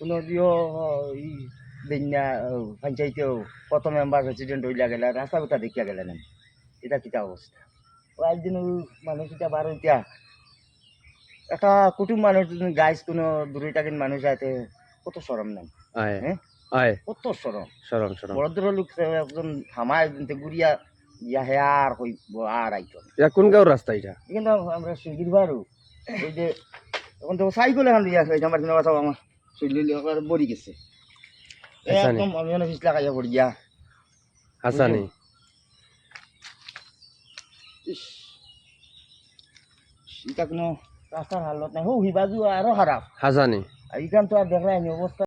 কোনো দিও ই না পঞ্চায়েতেও কত মেম্বার প্রেসিডেন্ট হইলা গেলা রাস্তা কোথা দেখিয়া গেলে না এটা কিতা অবস্থা? একদিন মানুষ এটা বার হইতা একটা কুটুম মানুষ গাইস কোনো দূরে থাকেন মানুষ আছে কত সরম নাই। হ্যাঁ? কত সরম সরম সরম বড়দের লোক একজন থামায় গুড়িয়া ইয়া হে আর হইব আর আইতো। এটা কোন গাঁওর রাস্তা এটা? কিন্তু আমরা সুগির বারু। ওই যে এখন তো সাইকেল এখন দিয়ে আমার কথা আমার। শরীর একবার বড়ি গেছে। একদম আমি অনেক পিছলা খাইয়া পড়ি গিয়া হাসানি এটা কোনো রাস্তার হালত নাই। হো হিবাজু আরও খারাপ হাসানি এইখান ইখান তো আর দেখায় অবস্থা